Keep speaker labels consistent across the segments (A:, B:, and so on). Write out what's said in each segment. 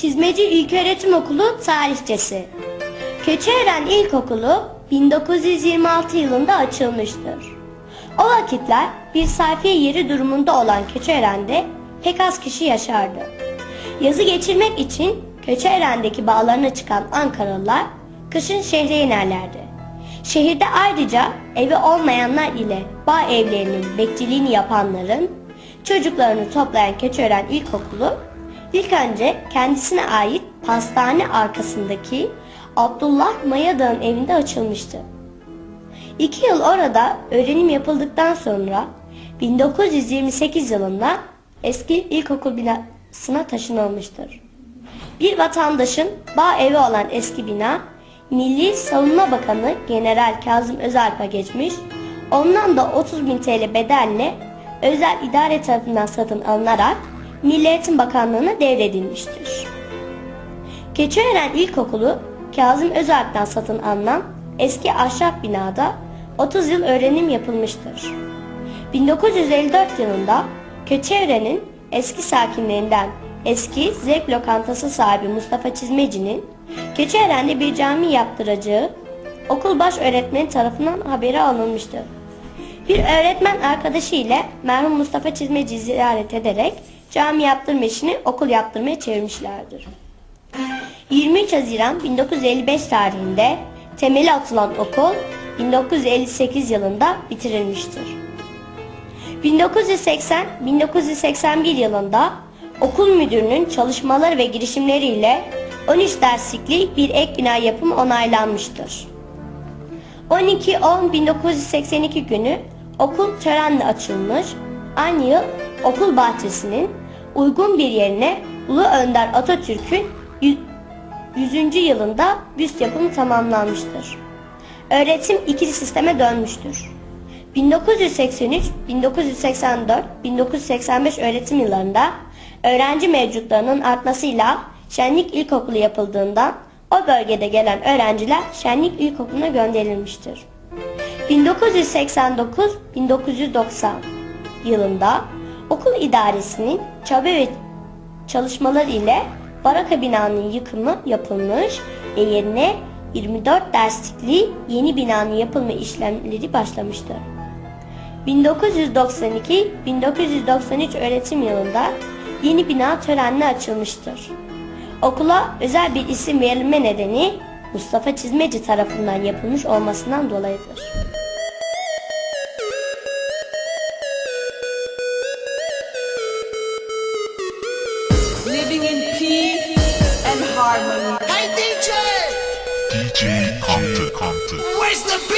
A: Çizmeci İlköğretim Okulu tarihçesi. Keçiören İlkokulu 1926 yılında açılmıştır. O vakitler bir sayfiye yeri durumunda olan Keçiören'de pek az kişi yaşardı. Yazı geçirmek için Keçiören'deki bağlarına çıkan Ankaralılar kışın şehre inerlerdi. Şehirde ayrıca evi olmayanlar ile bağ evlerinin bekçiliğini yapanların çocuklarını toplayan Keçiören İlkokulu ilk önce kendisine ait pastane arkasındaki Abdullah Mayadağ'ın evinde açılmıştı. İki yıl orada öğrenim yapıldıktan sonra 1928 yılında eski ilkokul binasına taşınılmıştır. Bir vatandaşın bağ evi olan eski bina Milli Savunma Bakanı General Kazım Özalp'a geçmiş, ondan da 30 bin TL bedelle özel idare tarafından satın alınarak Milli Eğitim Bakanlığı'na devredilmiştir. Keçiören İlkokulu Kazım Özalp'tan satın alınan eski ahşap binada 30 yıl öğrenim yapılmıştır. 1954 yılında Keçiören'in eski sakinlerinden eski zevk lokantası sahibi Mustafa Çizmeci'nin Keçiören'de bir cami yaptıracağı okul baş öğretmeni tarafından haberi alınmıştır. Bir öğretmen arkadaşı ile merhum Mustafa Çizmeci ziyaret ederek cami yaptırma işini okul yaptırmaya çevirmişlerdir. 23 Haziran 1955 tarihinde temeli atılan okul 1958 yılında bitirilmiştir. 1980-1981 yılında okul müdürünün çalışmaları ve girişimleriyle 13 derslikli bir ek bina yapımı onaylanmıştır. 12-10-1982 günü okul törenle açılmış, aynı yıl okul bahçesinin uygun bir yerine Ulu Önder Atatürk'ün 100. yılında büst yapımı tamamlanmıştır. Öğretim ikili sisteme dönmüştür. 1983, 1984, 1985 öğretim yıllarında öğrenci mevcutlarının artmasıyla Şenlik İlkokulu yapıldığından o bölgede gelen öğrenciler Şenlik İlkokulu'na gönderilmiştir. 1989-1990 yılında okul idaresinin çaba ve çalışmaları ile baraka binanın yıkımı yapılmış ve yerine 24 derslikli yeni binanın yapılma işlemleri başlamıştır. 1992-1993 öğretim yılında yeni bina törenle açılmıştır. Okula özel bir isim verilme nedeni Mustafa Çizmeci tarafından yapılmış olmasından dolayıdır.
B: The beat?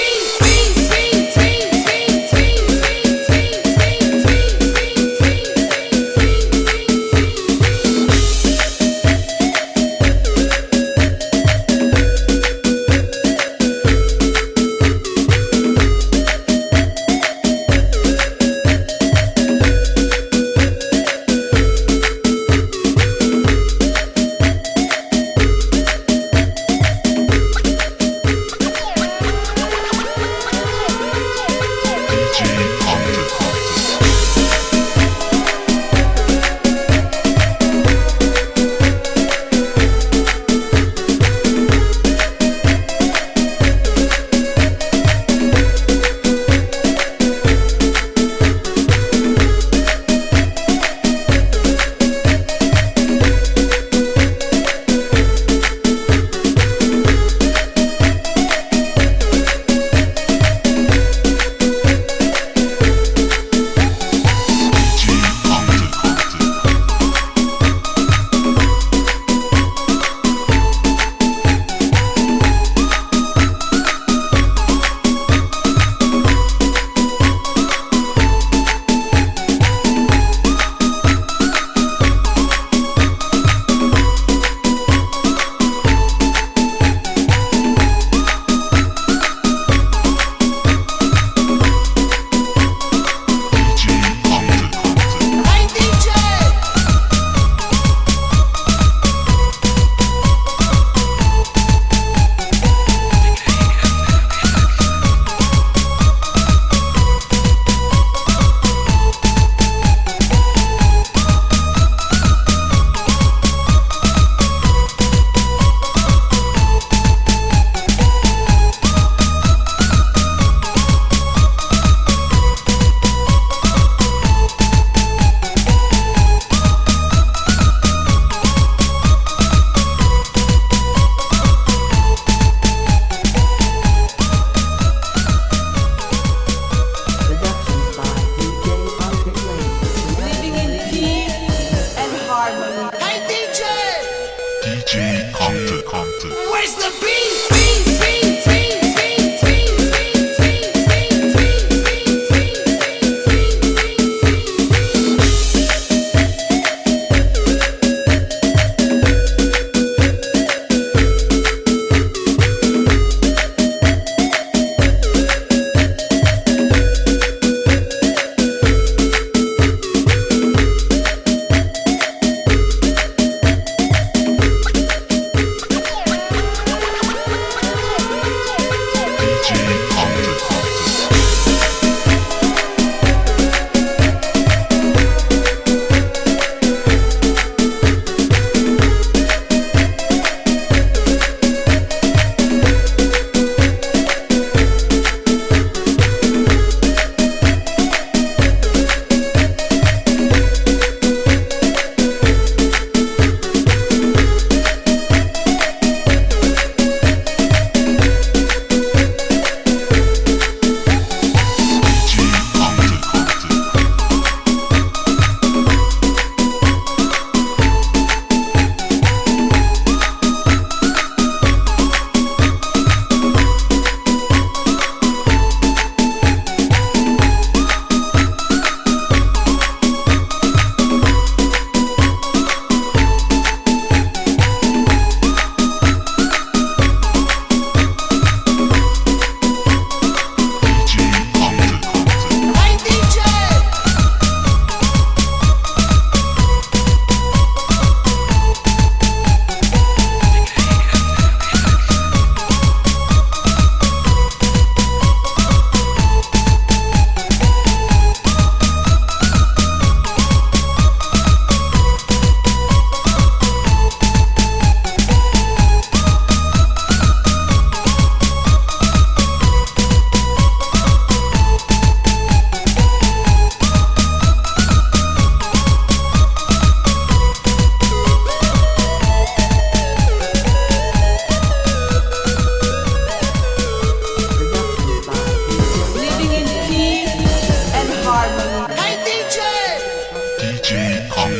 B: 時間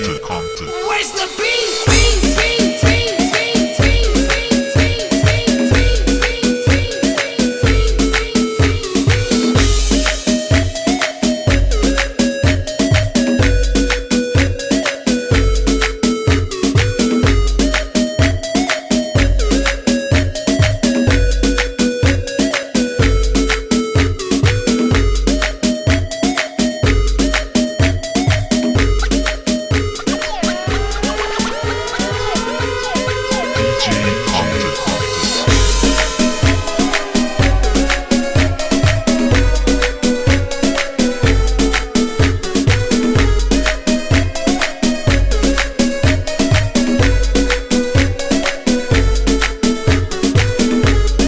B: G.